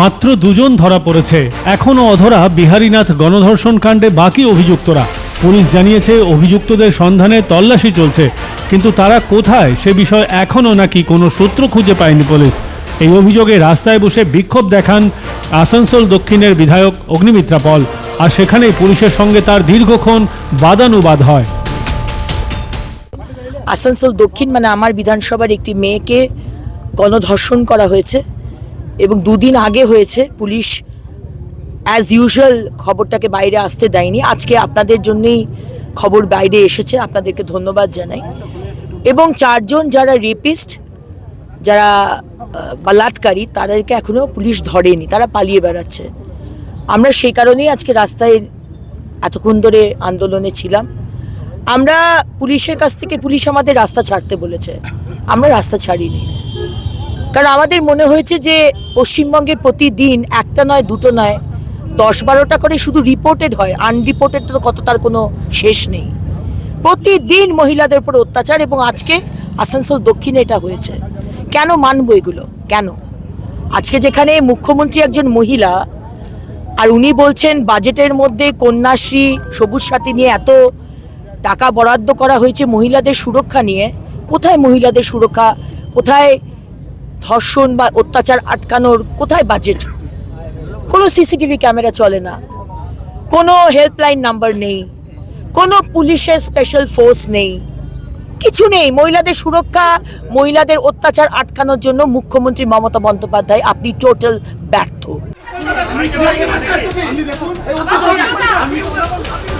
মাত্র দুজন ধরা পড়েছে। এখনও অধরা বিহারীনাথ গণধর্ষণ কাণ্ডে বাকি অভিযুক্তরা। পুলিশ জানিয়েছে, অভিযুক্তদের সন্ধানে তল্লাশি চলছে। কিন্তু তারা কোথায়? সে বিষয়ে এখনও নাকি কোনো সূত্র খুঁজে পায়নি পুলিশ। এই অভিযোগে রাস্তায় বসে বিক্ষোভ দেখান আসানসোল দক্ষিণের বিধায়ক অগ্নিমিত্রা পল। আর সেখানেই পুলিশের সঙ্গে তার দীর্ঘক্ষণ বাদানুবাদ হয়। আসানসোল দক্ষিণ মানে আমার বিধানসভার একটি মেয়েকে গণধর্ষণ করা হয়েছে। এবং দুদিন আগে হয়েছে। পুলিশ অ্যাজ ইউজুয়াল খবরটাকে বাইরে আসতে দেয়নি। আজকে আপনাদের জন্যেই খবর বাইরে এসেছে। আপনাদেরকে ধন্যবাদ জানাই। এবং চারজন যারা রেপিস্ট যারা বলাৎকারী, তাদেরকে এখনও পুলিশ ধরেনি। তারা পালিয়ে বেড়াচ্ছে। আমরা সেই কারণেই আজকে রাস্তায় এতক্ষণ ধরে আন্দোলনে ছিলাম। আমরা পুলিশের কাছ থেকে, পুলিশ আমাদের রাস্তা ছাড়তে বলেছে। আমরা রাস্তা ছাড়িনি। কারণ আমাদের মনে হয়েছে যে পশ্চিমবঙ্গে প্রতিদিন একটা নয়, দুটো নয়, দশ বারোটা করে শুধু রিপোর্টেড হয়। আনরিপোর্টেড তো কত, তার কোনো শেষ নেই। প্রতিদিন মহিলাদের উপর অত্যাচার এবং আজকে আসানসোল দক্ষিণে এটা হয়েছে। কেন মানবো এগুলো? কেন? আজকে যেখানে মুখ্যমন্ত্রী একজন মহিলা, আর উনি বলছেন বাজেটের মধ্যে কন্যাশ্রী, সবুজ সাথী নিয়ে এত টাকা বরাদ্দ করা হয়েছে মহিলাদের সুরক্ষা নিয়ে, কোথায় মহিলাদের সুরক্ষা? কোথায় ধর্ষণ বা অত্যাচার আটকানোর কোথায় বাজেট কোনো সিসিটিভি ক্যামেরা চলে না। কোনো হেল্পলাইন নাম্বার নেই। কোনো পুলিশের স্পেশাল ফোর্স নেই। কিছু নেই। মহিলাদের সুরক্ষা, মহিলাদের অত্যাচার আটকানোর জন্য মুখ্যমন্ত্রী মমতা বন্দ্যোপাধ্যায় আপনি টোটাল ব্যর্থ।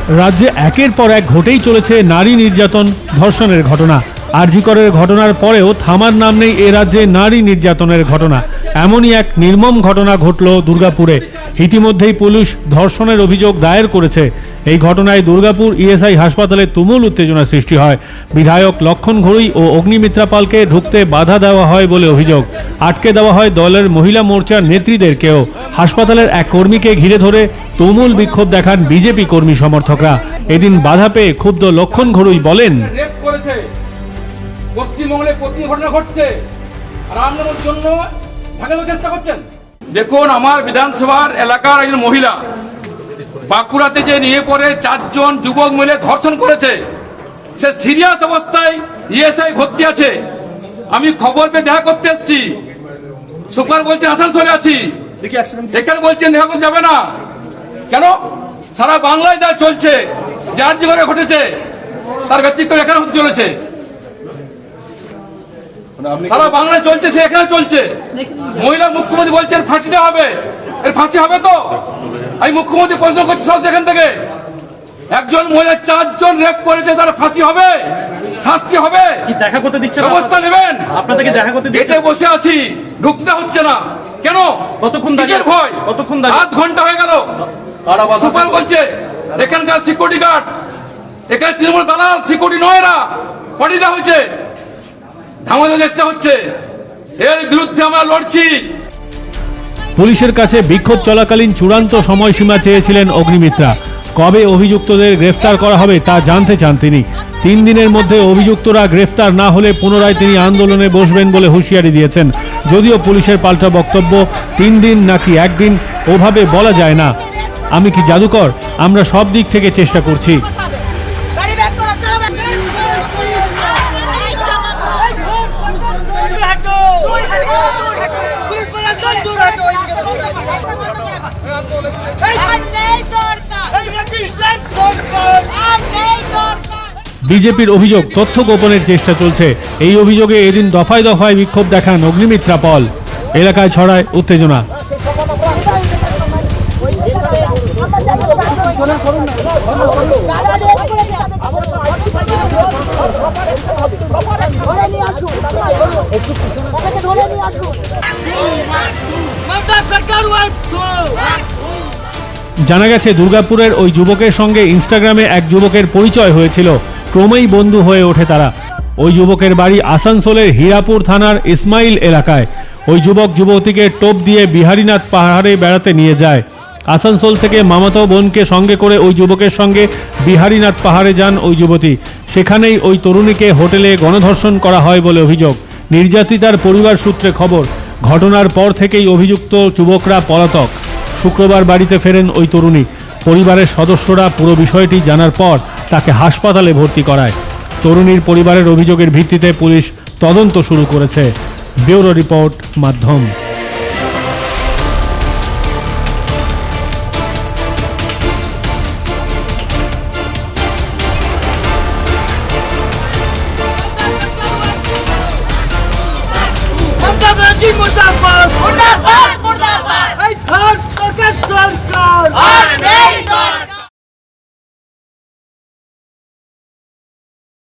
রাজ্যে একের পর এক ঘটেই চলেছে নারী নির্যাতন, ধর্ষণের ঘটনা। আরজিকরের ঘটনার পরেও থামার নাম নেই এ রাজ্যে নারী নির্যাতনের ঘটনা। এমনই এক নির্মম ঘটনা ঘটল দুর্গাপুরে। ইতিমধ্যেই পুলিশ ধর্ষণের অভিযোগ দায়ের করেছে। এই ঘটনায় দুর্গাপুর ইএসআই হাসপাতালে তুমুল উত্তেজনা সৃষ্টি হয়। বিধায়ক লক্ষণ ঘড়ুই ও অগ্নিমিত্রা পালকে ঢুকতে বাধা দেওয়া হয় বলে অভিযোগ। আটকে দেওয়া হয় দলের মহিলা মোর্চার নেত্রীদেরকেও। হাসপাতালের এক কর্মীকে ঘিরে ধরে তুমুল বিক্ষোভ দেখান বিজেপি কর্মী সমর্থকরা। এদিন বাধা পেয়ে ক্ষুব্ধ লক্ষণ ঘড়ুই বলেন পশ্চিমবঙ্গে প্রতি ঘটনা ঘটছে। আর আপনার জন্য ঢাকানোর চেষ্টা করছেন। দেখুন আমার বিধানসভার এলাকার একজন মহিলা বাঁকুড়াতে যে নিয়ে পড়ে চারজন যুবক মিলে ধর্ষণ করেছে সে সিরিয়াস অবস্থায় ইএসআই ভর্তি আছে। আমি খবর পেয়ে দেখা করতে এসেছি। সুপার বলছেন আসানসোলে আছি। এখানে বলছেন দেখা করতে যাবে না। কেন? সারা বাংলায় যা চলছে যার জীবনে ঘটেছে তার ব্যতিক্রম এখানে হতে চলেছে। সারা বাংলায় চলছে সে এখানে চলছে। মহিলা মুখ্যমন্ত্রী বলছেন ফাঁসি দেওয়া হবে। এর ফাঁসি হবে তো? আমি মুখ্যমন্ত্রী প্রশ্ন করছি সহজ এখান থেকে। একজন মহিলা চারজন রেপ করেছে তার ফাঁসি হবে? শাস্তি হবে? কি দেখা করতে দিচ্ছে ব্যবস্থা নেবেন? আপনাদেরকে দেখা করতে দিচ্ছে? বসে আছি ঢুকতে হচ্ছে না। কেন? কতক্ষণ দাঁড়িয়ে ভয়? কতক্ষণ দাঁড়িয়ে? আধ ঘণ্টা হয়ে গেল। সুপার বলছে এখানকার সিকিউরিটি গার্ড এখানে তৃণমূল দালাল সিকিউরিটি নয় এরা পাঠিয়ে দেওয়া হয়েছে। ধামানোর চেষ্টা হচ্ছে। এর বিরুদ্ধে আমরা লড়ছি। পুলিশের কাছে বিক্ষোভ চলাকালীন চূড়ান্ত সময়সীমা চেয়েছিলেন অগ্নিমিত্রা। কবে অভিযুক্তদের গ্রেফতার করা হবে তা জানতে চান তিনি। তিন দিনের মধ্যে অভিযুক্তরা গ্রেফতার না হলে পুনরায় তিনি আন্দোলনে বসবেন বলে হুঁশিয়ারি দিয়েছেন। যদিও পুলিশের পাল্টা বক্তব্য, তিন দিন নাকি একদিন, ওভাবে বলা যায় না। আমি কি জাদুকর? আমরা সব দিক থেকে চেষ্টা করছি। বিজেপির অভিযোগ তথ্য গোপনের চেষ্টা চলছে। এই অভিযোগে এদিন দফায় দফায় বিক্ষোভ দেখান অগ্নিমিত্রা পল। এলাকায় ছড়ায় উত্তেজনা। জানা গেছে, দুর্গাপুরের ওই যুবকের সঙ্গে ইনস্টাগ্রামে এক যুবকের পরিচয় হয়েছিল। ক্রমেই বন্ধু হয়ে ওঠে তারা। ওই যুবকের বাড়ি আসানসোলের হীরাপুর থানার ইসমাইল এলাকায়। ওই যুবক যুবতীকে টোপ দিয়ে বিহারীনাথ পাহাড়ে বেড়াতে নিয়ে যায়। আসানসোল থেকে মামাতো বোনকে সঙ্গে করে ওই যুবকের সঙ্গে বিহারীনাথ পাহাড়ে যান ওই যুবতী। সেখানেই ওই তরুণীকে হোটেলে গণধর্ষণ করা হয় বলে অভিযোগ। নির্যাতিতার পরিবার সূত্রে খবর, ঘটনার পর থেকেই অভিযুক্ত যুবকরা পলাতক। শুক্রবার বাড়িতে ফেরেন ওই তরুণী। পরিবারের সদস্যরা পুরো বিষয়টি জানার পর তাকে হাসপাতালে ভর্তি করায়। তরুণীর পরিবারের অভিযোগের ভিত্তিতে পুলিশ তদন্ত শুরু করেছে। ব্যুরো রিপোর্ট মাধ্যম।